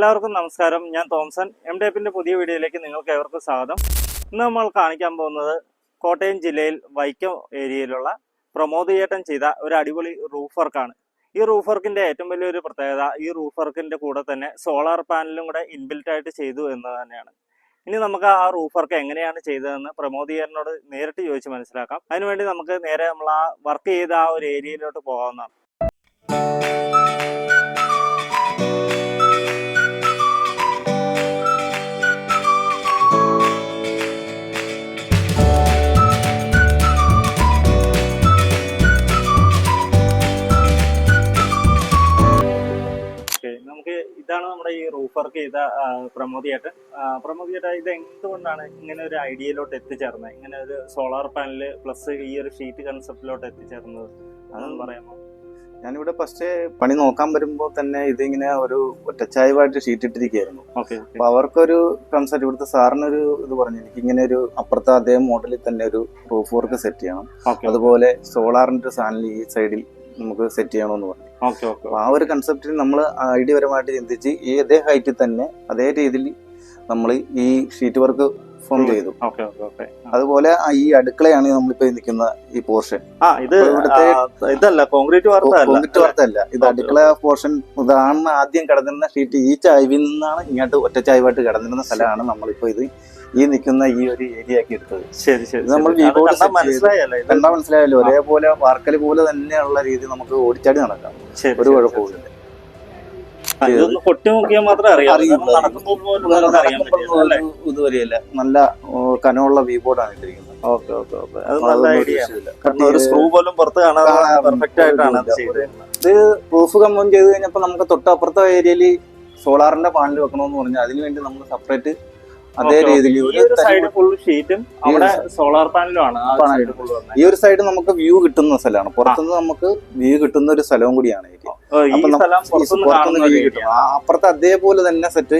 എല്ലാവർക്കും നമസ്കാരം. ഞാൻ തോംസൺ എം ഡി എഫിന്റെ പുതിയ വീഡിയോയിലേക്ക് നിങ്ങൾക്ക് ഏവർക്കും സ്വാഗതം. ഇന്ന് നമ്മൾ കാണിക്കാൻ പോകുന്നത് കോട്ടയം ജില്ലയിൽ വൈക്കം ഏരിയയിലുള്ള പ്രമോദ് ചേട്ടൻ ചെയ്ത ഒരു അടിപൊളി റൂഫ് വർക്കാണ് ഈ റൂഫ് വർക്കിന്റെ ഏറ്റവും വലിയൊരു പ്രത്യേകത ഈ റൂഫ് വർക്കിന്റെ കൂടെ തന്നെ സോളാർ പാനലും കൂടെ ഇൻബിൽറ്റ് ആയിട്ട് ചെയ്തു എന്ന് തന്നെയാണ്. ഇനി നമുക്ക് ആ റൂഫ് വർക്ക് എങ്ങനെയാണ് ചെയ്തതെന്ന് പ്രമോദ് ചേട്ടനോട് നേരിട്ട് ചോദിച്ച് മനസ്സിലാക്കാം. അതിനുവേണ്ടി നമുക്ക് നേരെ നമ്മൾ ആ വർക്ക് ചെയ്ത ആ ഒരു ഏരിയയിലോട്ട് പോകാവുന്നതാണ്. വർക്ക് ചെയ്ത പ്രമോദ് ചേട്ടൻ പ്രമോദ് ചേട്ടാ ഇത് എന്തുകൊണ്ടാണ് ഇങ്ങനെ ഒരു ഐഡിയയിലോട്ട് എത്തിച്ചേർന്നത് ഇങ്ങനെ ഒരു സോളാർ പാനൽ പ്ലസ് ഈ ഒരു ഷീറ്റ് കൺസെപ്റ്റിലോട്ട് എത്തിച്ചേർന്നത്? അതൊന്ന് പറയാമോ? ഞാനിവിടെ ഫസ്റ്റ് പണി നോക്കാൻ വരുമ്പോൾ തന്നെ ഇതിങ്ങനെ ഒരു ഒറ്റച്ചായവായിട്ട് ഷീറ്റ് ഇട്ടിരിക്കുകയായിരുന്നു. ഓക്കെ അപ്പൊ അവർക്കൊരു കൺസെപ്റ്റ് ഇവിടുത്തെ സാറിനൊരു ഇത് പറഞ്ഞു. എനിക്ക് ഇങ്ങനെ ഒരു അപ്പുറത്തെ അതേ മോഡലിൽ തന്നെ ഒരു റൂഫ് വർക്ക് സെറ്റ് ചെയ്യണം. അതുപോലെ സോളാറിന്റെ ഒരു സാധനം ഈ സൈഡിൽ നമുക്ക് സെറ്റ് ചെയ്യണമെന്ന് പറഞ്ഞു. ഓക്കെ ഓക്കെ ആ ഒരു കൺസെപ്റ്റിൽ നമ്മൾ ഐഡിയപരമായിട്ട് ചിന്തിച്ച് ഈ അതേ ഹൈറ്റിൽ തന്നെ അതേ രീതിയിൽ നമ്മൾ ഈ ഷീറ്റ് വർക്ക് ഫോം ചെയ്തു. അതുപോലെ ഈ അടുക്കളയാണ് നമ്മളിപ്പോ നിൽക്കുന്ന ഈ പോർഷൻ. ഇത് ഇതല്ല കോൺക്രീറ്റ് വാർത്ത അല്ല കോൺക്രീറ്റ് വാർത്തല്ല ഇത് അടുക്കള പോർഷൻ ഇതാണ് ആദ്യം കിടന്നിരുന്ന ഷീറ്റ്. ഈ ചായ്വിൽ നിന്നാണ് ഇങ്ങോട്ട് ഒറ്റ ചായ്വായിട്ട് കിടന്നിരുന്ന സ്ഥലമാണ് നമ്മളിപ്പോ ഇത് ഈ നിൽക്കുന്ന ഈ ഒരു ഏരിയ ആക്കി എടുത്തത്. ശരി ശരി നമ്മൾ മനസ്സിലായല്ലോ? ഒരേപോലെ വാർക്കൽ പോലെ തന്നെയുള്ള രീതി നമുക്ക് ഓടിച്ചാടി നടക്കാം. ഒരു കുഴപ്പമില്ല ഇതൊന്ന് നോക്കിയാൽ മാത്രമേ അറിയാം നല്ല കനമുള്ള വി ബോർഡാണ് ഇട്ടിരിക്കുന്നത്. Okay okay okay. അത് നല്ല ഐഡിയ. കാരണം ഒരു സ്ക്രൂ പോലും പുറത്ത് കാണാതെ പെർഫെക്റ്റ് ആയിട്ടാണ് അത് ചെയ്തത് പ്രൂഫ് കമ്പം ചെയ്ത് കഴിഞ്ഞപ്പോൾ നമുക്ക് തൊട്ടപ്പുറത്തെ ഏരിയയിൽ സോളാറിന്റെ പാനൽ വെക്കണമെന്ന് പറഞ്ഞാൽ അതിന് വേണ്ടി നമ്മൾ സെപ്പറേറ്റ് അതേ രീതിയിൽ ഈ ഒരു സൈഡ് ഫുൾ ഷീറ്റും അവിടെ സോളാർ ഈ ഒരു സൈഡ് നമുക്ക് വ്യൂ കിട്ടുന്ന സ്ഥലമാണ്. പുറത്തുനിന്ന് നമുക്ക് വ്യൂ കിട്ടുന്ന ഒരു സ്ഥലവും കൂടിയാണ് അപ്പുറത്ത് അതേപോലെ തന്നെ സെറ്റ്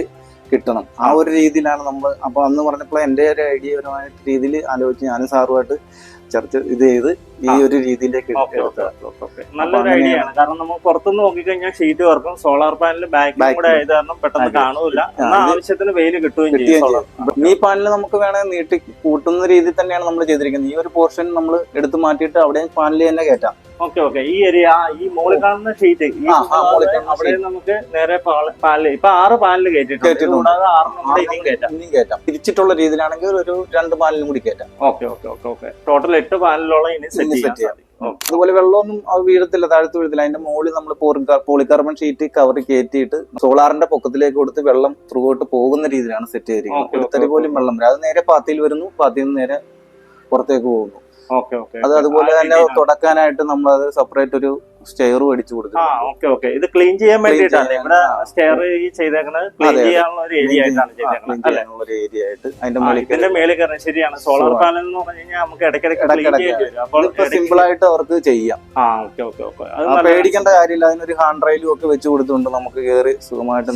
കിട്ടണം. ആ. ഒരു രീതിയിലാണ് നമ്മൾ അപ്പൊ അന്ന് പറഞ്ഞപ്പോൾ എന്റെ ഒരു ഐഡിയ പരമായിട്ട് രീതിയിൽ ആലോചിച്ച് ഞാനും സാറുമായിട്ട് ചർച്ച ഇത് ചെയ്ത് ഈ ഒരു രീതിയിലേക്ക് നല്ലൊരു ഐഡിയ ആണ് കാരണം നമ്മൾ പുറത്തുനിന്ന് നോക്കിക്കഴിഞ്ഞാൽ ഷീറ്റ് വർക്കും സോളാർ പാനൽ ബാക്ക് കൂടെ. ആയത് കാരണം പെട്ടെന്ന് കാണൂല്ല. കാണൂല ആവശ്യത്തിന് വെയിൽ കിട്ടുകയും ചെയ്യും ഈ പാനൽ നമുക്ക് വേണമെങ്കിൽ നീട്ടി കൂട്ടുന്ന രീതിയിൽ തന്നെയാണ് നമ്മൾ ചെയ്തിരിക്കുന്നത്. ഈ ഒരു പോർഷൻ നമ്മൾ എടുത്തു മാറ്റിയിട്ട് അവിടെ പാനൽ തന്നെ കയറ്റാം. ഓക്കെ ഓക്കെ ഈ ഏരിയ ഈ മോളിൽ കാണുന്ന ഷീറ്റ് അവിടെ നമുക്ക് നേരെ പാനൽ ഇപ്പൊ ആറ് പാനൽ കേറ്റിട്ടുണ്ട് കൂടാതെ ആറെണ്ണം കൂടെ ഇനിയും കയറ്റാം. ഇനിയും കയറ്റാം. തിരിച്ചിട്ടുള്ള രീതിയിലാണെങ്കിൽ ഒരു രണ്ട് പാനലും കൂടി കയറ്റാം. Okay okay okay okay total എട്ട് പാനലുള്ള ഇനി സെറ്റ് ചെയ്യാൻ set ചെയ്യാം. അതുപോലെ വെള്ളമൊന്നും വീഴത്തില്ല താഴത്ത് വീഴത്തില്ല. അതിന്റെ മുകളിൽ നമ്മൾ പോളികാർബൺ ഷീറ്റ് കവർ കയറ്റിയിട്ട് സോളാറിന്റെ പൊക്കത്തിലേക്ക് കൊടുത്ത് വെള്ളം ത്രൂ ഔട്ട് പോകുന്ന രീതിയിലാണ് സെറ്റ് ചെയ്തിരിക്കുന്നത്. ഒരു okay, തരി okay. പോലും വെള്ളം വരും. അത് നേരെ പാത്തിയിൽ വരുന്നു. പാത്തിയിൽ നിന്ന് നേരെ പുറത്തേക്ക് പോകുന്നു. അത് അതുപോലെ തന്നെ തുടക്കാനായിട്ട് നമ്മൾ അത് സെപ്പറേറ്റ് ഒരു സ്റ്റെയർ മേടിച്ചു ആ കൊടുക്കും ഓക്കെ ഓക്കെ. ഇത് ക്ലീൻ ചെയ്യാൻ വേണ്ടിയിട്ടാണ്. ഇവിടെ സ്റ്റെയർ ഈ ചെയ്തേക്കുന്നത് ക്ലീൻ. ചെയ്യാനുള്ള ഒരു ഏരിയ ആയിട്ടാണ് ചെയ്തേക്കുന്നത് അല്ലെ? ഒരു ഏരിയ ആയിട്ട് അതിന്റെ മുകളിൽ ഇതിന്റെ മേളിൽ കയറാൻ ശരിയാണ്. സോളാർ പാനൽ എന്ന് പറഞ്ഞു കഴിഞ്ഞാൽ നമുക്ക് ഇടയ്ക്കിടയ്ക്ക് ക്ലീൻ ചെയ്യേണ്ടി വരും. അപ്പോൾ സിമ്പിൾ ആയിട്ട് അവർക്ക് ചെയ്യാം. ആ ഓക്കെ ഓക്കെ ഓക്കെ. അത് ആ, പേടിക്കേണ്ട കാര്യമില്ല. അതിനൊരു ഹാൻഡ് റെയിലും ഒക്കെ വെച്ച് കൊടുത്തുകൊണ്ട് നമുക്ക് കയറി സുഖമായിട്ട്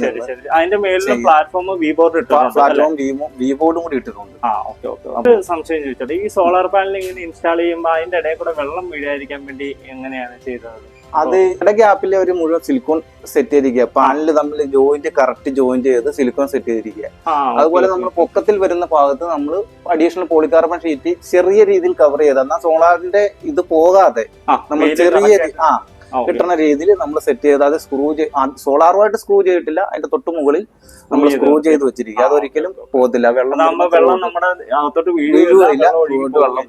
അതിന്റെ മേളിൽ പ്ലാറ്റ്ഫോം വി ബോർഡ് ഇട്ടിട്ടുണ്ട് പ്ലാറ്റ്ഫോം വി ബോർഡും കൂടി ഇട്ടിട്ടുണ്ട്. ആ ഓക്കെ ഓക്കെ. സംശയം ചോദിച്ചോട്ടെ. ഈ സോളാർ പാനൽ ഇങ്ങനെ ഇൻസ്റ്റാൾ ചെയ്യുമ്പോൾ അതിന്റെ ഇടയിൽ കൂടെ വെള്ളം വീഴാതിരിക്കാൻ വേണ്ടി എങ്ങനെയാണ് ചെയ്തത്? അത് ഇട ഗ്യാപ്പിൽ ഒരു മുഴുവൻ സിലിക്കോൺ സെറ്റ് ചെയ്തിരിക്കുക പാനൽ തമ്മിൽ ജോയിന്റ് കറക്റ്റ് ജോയിൻ ചെയ്ത് സിലിക്കോൺ സെറ്റ് ചെയ്തിരിക്കുക അതുപോലെ നമ്മൾ പൊക്കത്തിൽ വരുന്ന ഭാഗത്ത് നമ്മൾ അഡീഷണൽ പോളികാർബൺ ഷീറ്റ് ചെറിയ രീതിയിൽ കവർ ചെയ്ത് എന്നാൽ സോളാറിന്റെ ഇത് പോകാതെ നമ്മൾ ചെറിയ ആ കിട്ടുന്ന രീതിയിൽ നമ്മൾ സെറ്റ് ചെയ്ത് അത് സ്ക്രൂ സോളാറുമായിട്ട് സ്ക്രൂ ചെയ്തിട്ടില്ല അതിന്റെ തൊട്ട് മുകളിൽ നമ്മൾ സ്ക്രൂ ചെയ്ത് വെച്ചിരിക്കുക അതൊരിക്കലും പോകത്തില്ല. വെള്ളം വെള്ളം നമ്മുടെ വീഴുകയില്ല വെള്ളം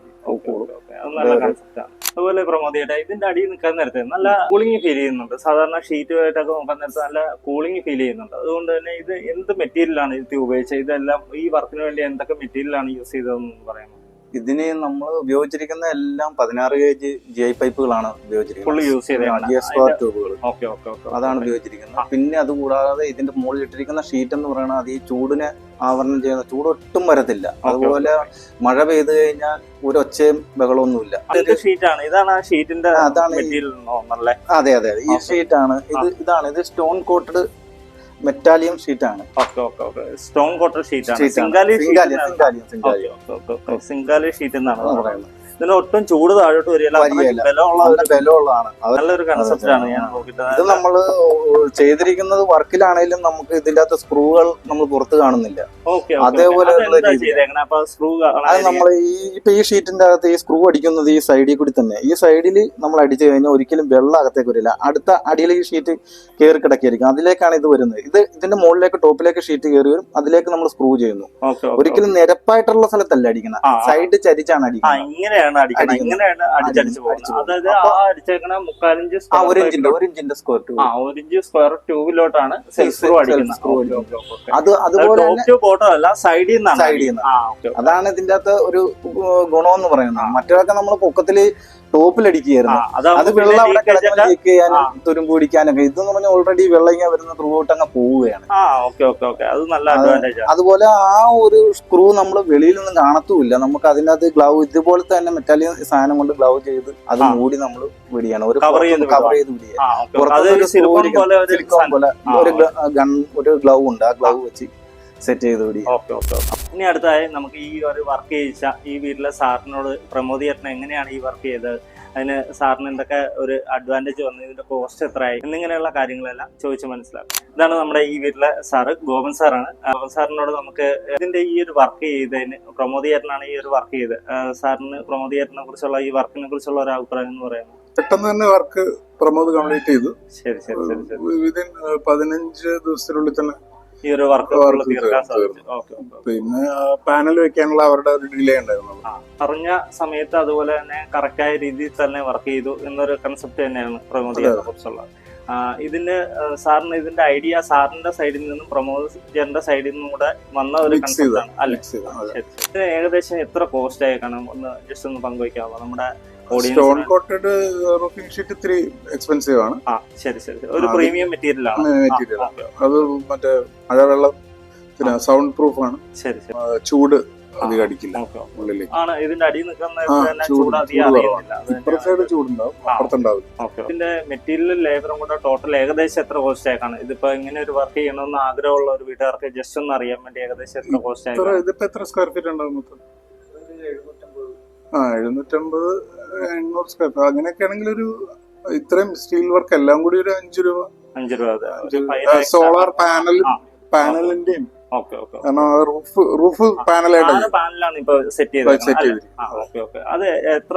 അതുപോലെ പ്രമോദ് ചേട്ടാ ഇതിന്റെ അടിയിൽ നിൽക്കാൻ നേരത്തെ നല്ല കൂളിംഗ് ഫീൽ ചെയ്യുന്നുണ്ട്. സാധാരണ ഷീറ്റുമായിട്ടൊക്കെ നോക്കാൻ നേരത്തെ നല്ല കൂളിംഗ് ഫീൽ ചെയ്യുന്നുണ്ട്. അതുകൊണ്ട് തന്നെ ഇത് എന്ത് മെറ്റീരിയലാണ് ഇത് ഉപയോഗിച്ചത്? ഇതെല്ലാം ഈ വർക്കിന് വേണ്ടി എന്തൊക്കെ മെറ്റീരിയലാണ് യൂസ് ചെയ്തതെന്ന് പറയാമോ? ഇതിന് നമ്മൾ ഉപയോഗിച്ചിരിക്കുന്ന എല്ലാം പതിനാറ് കെ ജി ജി ഐ പൈപ്പുകളാണ് ഉപയോഗിച്ചിരിക്കുന്നത് ജി എസ് ട്യൂബുകൾ അതാണ് ഉപയോഗിച്ചിരിക്കുന്നത്. പിന്നെ അതുകൂടാതെ ഇതിന്റെ മുകളിൽ ഇട്ടിരിക്കുന്ന ഷീറ്റ് എന്ന് പറയുന്നത് അത് ഈ ചൂടിനെ ആവരണം ചെയ്യുന്ന ചൂട് ഒട്ടും വരത്തില്ല. അതുപോലെ മഴ പെയ്തു കഴിഞ്ഞാൽ ഒരു ഒച്ചയും ബഹളമൊന്നുമില്ല ഷീറ്റാണ്. ഇതാണ് ആ ഷീറ്റിന്റെ അതാണ് അതെ അതെ. ഈ. ഷീറ്റാണ്. ഇത് ഇതാണ്. ഇത് സ്റ്റോൺ കോട്ടഡ് മെറ്റാലിയം ഷീറ്റാണ്. സ്റ്റോൺ കോട്ടഡ് ഷീറ്റ് സിംഗാലി ഷീറ്റ് സിംഗാലി ഷീറ്റ് എന്നാണ് പറയുന്നത്. ഇതിന് ഒട്ടും ചൂട് താഴോട്ട് വരികയില്ല. ബലമുള്ളതാണ്. നല്ലൊരു നല്ലൊരു ആണ് ഞാൻ ഇത് നമ്മൾ നമ്മൾ ചെയ്തിരിക്കുന്നത് വർക്കിലാണെങ്കിലും നമുക്ക് ഇതിന്റെ സ്ക്രൂകൾ നമ്മൾ പുറത്ത് കാണുന്നില്ല. അതേപോലെ അത് നമ്മൾ ഈ ഇപ്പൊ ഈ ഷീറ്റിന്റെ അകത്ത് ഈ സ്ക്രൂ അടിക്കുന്നത് ഈ സൈഡിൽ കൂടി തന്നെ. ഈ സൈഡിൽ നമ്മൾ അടിച്ചു കഴിഞ്ഞാൽ ഒരിക്കലും വെള്ളം അകത്തേക്ക് വരില്ല. അടുത്ത അടിയിൽ ഈ ഷീറ്റ് കയറി കിടക്കിയായിരിക്കും. അതിലേക്കാണ് ഇത് വരുന്നത്. ഇത് ഇതിന്റെ മുകളിലേക്ക് ടോപ്പിലേക്ക് ഷീറ്റ് കയറി വരും. അതിലേക്ക് നമ്മൾ സ്ക്രൂ ചെയ്യുന്നു. ഒരിക്കലും നിരപ്പായിട്ടുള്ള സ്ഥലത്തല്ല അടിക്കണം. സൈഡ് ചരിച്ചാണ് അടിക്കുന്നത് ഇങ്ങനെയാണ് അടിക്കണം ഇങ്ങനെയാണ് അടിച്ചടിച്ച് അടിച്ച് പോകുന്നത്. അതായത് ആ അടിച്ചേക്കണ മുക്കാലിഞ്ച് ഒരു ഇഞ്ചിന്റെ ഒരു ഇഞ്ചിന്റെ സ്ക്വയർ ആ ഒരു ഇഞ്ച് സ്ക്വയർ ട്യൂബിലോട്ടാണ് സെൽഫ് സ്ക്രൂ അടിക്കുന്നത്. അത് അതുപോലെ ബോട്ടം അല്ല സൈഡിൽ നിന്നാണ് നിന്ന്. അതാണ് ഇതിന്റെ അകത്ത് ഒരു ഗുണമെന്ന് പറയുന്നത്. മറ്റൊക്കെ നമ്മൾ പൊക്കത്തിൽ ടോപ്പിലടിക്കുകയായിരുന്നു. അത് വെള്ളം അവിടെ കിടക്കാൻ ലീക്ക് ചെയ്യാനും. തുരുമ്പ് പിടിക്കാനൊക്കെ ഇതെന്ന് പറഞ്ഞാൽ ഓൾറെഡി വെള്ളം ഇങ്ങനെ വരുന്ന ത്രൂ ഔട്ട് അങ്ങ് പോവുകയാണ്. അതുപോലെ ആ ഒരു സ്ക്രൂ നമ്മൾ വെളിയിൽ നിന്ന് കാണത്തുമില്ല. നമുക്ക് അതിന്റെ അത് ഗ്ലൗ ഇതുപോലെ തന്നെ മെറ്റാലിയൻ സാധനം കൊണ്ട് ഗ്ലൗ ചെയ്ത് അത് മൂടി നമ്മൾ വിടിയാണ് ഒരു കവർ ചെയ്ത് കവർ ചെയ്ത് വിടിയാണ് സിലിക്കോൺ പോലെ ഒരു ഗൺ ഒരു ഗ്ലൗ ഉണ്ട്. ആ ഗ്ലൗ വെച്ച് സെറ്റ് ചെയ്ത് വിടിയാണ് ഓക്കെ ഓക്കെ ഓക്കെ ഇനി അടുത്തായി നമുക്ക് ഈ ഒരു വർക്ക് ചെയ്യിച്ച ഈ വീട്ടിലെ സാറിനോട് പ്രമോദ് ചേട്ടൻ എങ്ങനെയാണ് ഈ വർക്ക് ചെയ്തത്? അതിന് സാറിന് എന്തൊക്കെ ഒരു അഡ്വാന്റേജ് വന്നു? ഇതിന്റെ കോസ്റ്റ് എത്രയായി? എന്നിങ്ങനെയുള്ള കാര്യങ്ങളെല്ലാം ചോദിച്ച് മനസ്സിലാക്കും. ഇതാണ് നമ്മുടെ ഈ വീട്ടിലെ സാറ് ഗോപൻ സാറാണ്. ഗോപൻ സാറിനോട് നമുക്ക് ഇതിന്റെ ഈ ഒരു വർക്ക് ചെയ്തതിന് പ്രമോദ് ചേട്ടനാണ് ഈ ഒരു വർക്ക് ചെയ്തത്. സാറിന് പ്രമോദ് ചേട്ടനെ കുറിച്ചുള്ള ഈ വർക്കിനെ കുറിച്ചുള്ള ഒരു അഭിപ്രായം എന്ന് പറയുന്നത് പെട്ടെന്ന് തന്നെ വർക്ക് പ്രമോദ് കംപ്ലീറ്റ് ചെയ്തു. ശരി ശരി ശരി ശരി. വിതിൻ പതിനഞ്ച് ദിവസത്തിനുള്ളിൽ തന്നെ ഈ ഒരു വർക്ക് തീർക്കാൻ സാധിച്ചു. പിന്നെ പാനൽ വെക്കാനുള്ള അവരുടെ ഒരു ഡിലേ ഉണ്ടായിരുന്നു അറിഞ്ഞ പറഞ്ഞ സമയത്ത് അതുപോലെ തന്നെ കറക്റ്റായ രീതിയിൽ തന്നെ വർക്ക് ചെയ്തു എന്നൊരു കൺസെപ്റ്റ് തന്നെയാണ് പ്രമോദിയെ. കുറിച്ചുള്ളത് ആ, ഇതിന് സാറിന് ഇതിന്റെ ഐഡിയ സാറിന്റെ സൈഡിൽ നിന്നും പ്രമോദന്റെ സൈഡിൽ നിന്നും കൂടെ വന്ന ഒരു കൺസെപ്റ്റ് ആണ് അല്ലെ? ഏകദേശം എത്ര കോസ്റ്റ് ആയി കാണും? ഒന്ന് ജസ്റ്റ് ഒന്ന് പങ്കുവയ്ക്കാമോ നമ്മുടെ സ്റ്റോൺ കോട്ടഡ് റൂഫിംഗ് ഷീറ്റ് ഇത്തിരി എക്സ്പെൻസീവ് ആണ്. ശരി ശരി. ഒരു പ്രീമിയം മെറ്റീരിയൽ ആണ്. മെറ്റീരിയൽ അത് മറ്റേ മഴവെള്ളം പിന്നെ സൗണ്ട് പ്രൂഫ് ആണ്. ശരി ശരി. ചൂട് അധികം അടിക്കില്ല. ഉള്ളിലേക്ക്. ആണ് ഇതിന്റെ അടിയിൽ നിൽക്കുന്ന ചൂട് ഇപ്പുറത്തെ സൈഡ് ചൂടുണ്ടാവും. അപ്പുറത്തുണ്ടാവില്ല ഇതിന്റെ മെറ്റീരിയൽ ലേബറും കൂടെ ടോട്ടൽ ഏകദേശം എത്ര കോസ്റ്റ് ആയിക്കാണ്? ഇതിപ്പോ ഇങ്ങനെ ഒരു വർക്ക് ചെയ്യണമെന്ന് ആഗ്രഹമുള്ള ഒരു വീട്ടുകാർക്ക് ജസ്റ്റ് ഒന്ന് അറിയാൻ വേണ്ടി ഏകദേശം എത്ര കോസ്റ്റ് ആയി ഇതിപ്പോ എത്ര സ്ക്വയർ ഫീറ്റ് ഉണ്ടാവും മൊത്തം? ആ എഴുന്നൂറ്റമ്പത് എണ്ണൂറ് സ്ക്വയർ ഫീറ്റ് അങ്ങനെയൊക്കെ ആണെങ്കിൽ ഒരു ഇത്രയും സ്റ്റീൽ വർക്ക് എല്ലാം കൂടി ഒരു അഞ്ചു രൂപ. അഞ്ചു രൂപ സോളാർ പാനൽ. പാനലിന്റെയും കാരണം റൂഫ് റൂഫ് പാനലായിട്ട് പാനലാണ് ഇപ്പൊ സെറ്റ് ചെയ്തത് അത് എത്ര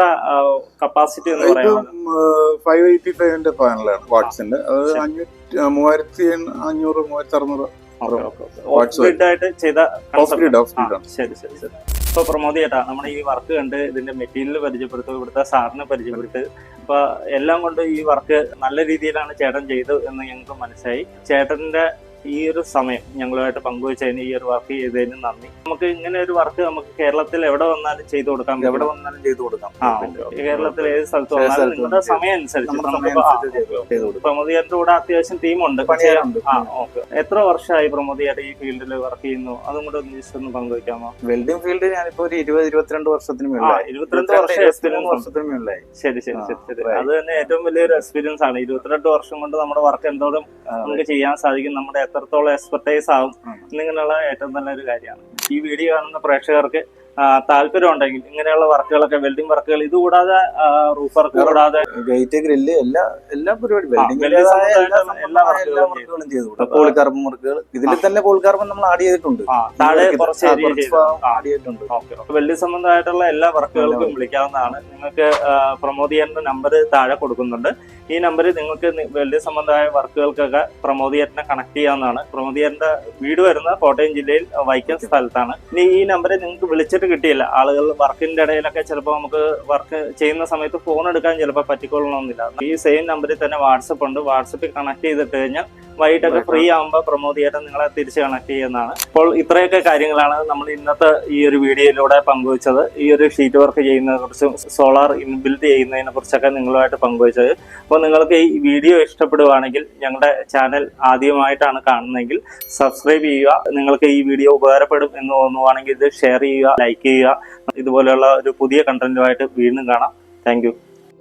കപ്പാസിറ്റി എന്ന് പറയുന്നത് ഫൈവ് എയ്റ്റി ഫൈവിന്റെ പാനലാണ് വാട്സിന്റെ അത്. അഞ്ഞൂറ്റി മൂവായിരത്തി അഞ്ഞൂറ് മൂവായിരത്തി അറുന്നൂറ് ഓഫ് ഗ്രിഡ് ആയിട്ട് ചെയ്ത ഓഫ്. ഗ്രിഡ് ഓഫ് ഗ്രിഡ് ശരി ശരി ശരി. ഇപ്പൊ പ്രമോദ് ചേട്ടാ നമ്മുടെ ഈ വർക്ക് കണ്ട് ഇതിന്റെ മെറ്റീരിയൽ പരിചയപ്പെടുത്തും ഇവിടുത്തെ സാറിനെ പരിചയപ്പെടുത്ത്. അപ്പൊ എല്ലാം കൊണ്ട് ഈ വർക്ക് നല്ല രീതിയിലാണ് ചേട്ടൻ ചെയ്തത് എന്ന് ഞങ്ങൾക്ക് മനസ്സിലായി. ചേട്ടന്റെ ഈ ഒരു സമയം ഞങ്ങളുമായിട്ട് പങ്കുവച്ചതിന് ഈ ഒരു വർക്ക് ചെയ്തതിന് നന്ദി. നമുക്ക് ഇങ്ങനെ ഒരു വർക്ക് നമുക്ക് കേരളത്തിൽ എവിടെ വന്നാലും ചെയ്തു കൊടുക്കാം എവിടെ വന്നാലും ചെയ്തു കൊടുക്കാം. കേരളത്തിൽ ഏത് സ്ഥലത്ത് വന്നാലും നിങ്ങളുടെ സമയം അനുസരിച്ച് നമ്മുടെ നമുക്കിപ്പോ സമയം ആ, അനുസരിച്ച് ഓക്കെ, ഓക്കെ. ചെയ്തു കൊടുക്കാം. പ്രമോദ് കൂടെ അത്യാവശ്യം ടീമുണ്ട്. എത്ര വർഷമായി പ്രമോദ് ചേട്ടൻ ഈ ഫീൽഡിൽ വർക്ക് ചെയ്യുന്നു? അതും കൂടെ ഒന്ന് ജസ്റ്റ് ഒന്ന് പങ്കുവയ്ക്കാമോ? വെൽഡിംഗ് ഫീൽഡ് ഞാനിപ്പോ ഒരു ഇരുപത് ഇരുപത്തിരണ്ട് വർഷത്തിന് ഇരുപത്തിരണ്ട് വർഷത്തിന് ശരി ശരി ശരി ശരി. അത് തന്നെ ഏറ്റവും വലിയൊരു എക്സ്പീരിയൻസ് ആണ്. ഇരുപത്തിരണ്ട് വർഷം കൊണ്ട് നമ്മുടെ വർക്ക് എന്തോരം നമുക്ക് ചെയ്യാൻ സാധിക്കും നമ്മുടെ എത്രത്തോളം എക്സ്പെർട്ടൈസ് ആവും ഉം. എന്നിങ്ങനെയുള്ള ഏറ്റവും നല്ലൊരു കാര്യമാണ്. ഈ വീഡിയോ കാണുന്ന പ്രേക്ഷകർക്ക് താല്പര്യം ഉണ്ടെങ്കിൽ ഇങ്ങനെയുള്ള വർക്കുകളൊക്കെ വെൽഡിംഗ് വർക്കുകൾ ഇത് കൂടാതെ റൂഫ് വർക്ക് കൂടാതെ ഗേറ്റ് ഗ്രില്ല് എല്ലാ എല്ലാ പരിപാടി welding വെൽഡിംഗ് എല്ലാ വർക്കുകളും ചെയ്തു. പോളികാർബൺ വർക്കുകൾ ഇതിൽ തന്നെ പോളികാർബൺ നമ്മൾ ആഡ് ചെയ്തിട്ടുണ്ട്. താഴെ കുറച്ച് ആഡ് ചെയ്തിട്ടുണ്ട്. വെൽഡിംഗ് സംബന്ധമായിട്ടുള്ള എല്ലാ വർക്കുകൾക്കും വിളിക്കാവുന്നതാണ്. നിങ്ങൾക്ക് പ്രമോദ് ചെയ്യേണ്ട നമ്പർ താഴെ കൊടുക്കുന്നുണ്ട്. ഈ നമ്പറിൽ നിങ്ങൾക്ക് നി- സംബന്ധമായ വർക്കുകൾക്കൊക്കെ പ്രമോദ് ചെയ്യേട്ടനെ കണക്ട് ചെയ്യാവുന്നതാണ്. പ്രമോദ് ചെയ്യേണ്ട വീട് വരുന്നത് കോട്ടയം ജില്ലയിൽ വൈക്കം സ്ഥലത്താണ്. ഇനി ഈ നമ്പറിൽ നിങ്ങൾക്ക് വിളിച്ചിട്ട് കിട്ടിയില്ല. ആളുകൾ വർക്കിന്റെ ഇടയിലൊക്കെ ചിലപ്പോൾ നമുക്ക് വർക്ക് ചെയ്യുന്ന സമയത്ത് ഫോൺ എടുക്കാൻ ചിലപ്പോൾ പറ്റിക്കൊള്ളണമെന്നില്ല. ഈ സെയിം നമ്പറിൽ തന്നെ വാട്സപ്പ് ഉണ്ട്. വാട്സപ്പിൽ കണക്ട് ചെയ്തിട്ട് കഴിഞ്ഞാൽ വൈകിട്ടൊക്കെ ഫ്രീ ആകുമ്പോൾ പ്രമോദ് ചേട്ടൻ നിങ്ങളെ തിരിച്ച് കണക്ട് ചെയ്യുന്നതാണ്. അപ്പോൾ ഇത്രയൊക്കെ കാര്യങ്ങളാണ് നമ്മൾ ഇന്നത്തെ ഈ ഒരു വീഡിയോയിലൂടെ പങ്കുവച്ചത്. ഈ ഒരു ഷീറ്റ് വർക്ക് ചെയ്യുന്നതിനെ കുറിച്ചും സോളാർ ഇൻബിൽഡ് ചെയ്യുന്നതിനെ കുറിച്ചൊക്കെ നിങ്ങളുമായിട്ട് പങ്കുവച്ചത്. അപ്പോൾ നിങ്ങൾക്ക് ഈ വീഡിയോ ഇഷ്ടപ്പെടുവാണെങ്കിൽ ഞങ്ങളുടെ ചാനൽ ആദ്യമായിട്ടാണ് കാണുന്നതെങ്കിൽ സബ്സ്ക്രൈബ് ചെയ്യുക. നിങ്ങൾക്ക് ഈ വീഡിയോ ഉപകാരപ്പെടും എന്ന് തോന്നുവാണെങ്കിൽ ഇത് ഷെയർ ചെയ്യുക ലൈക്ക് ചെയ്യുക. ഇതുപോലെയുള്ള ഒരു പുതിയ കണ്ടന്റുമായിട്ട് വീണ്ടും കാണാം. താങ്ക്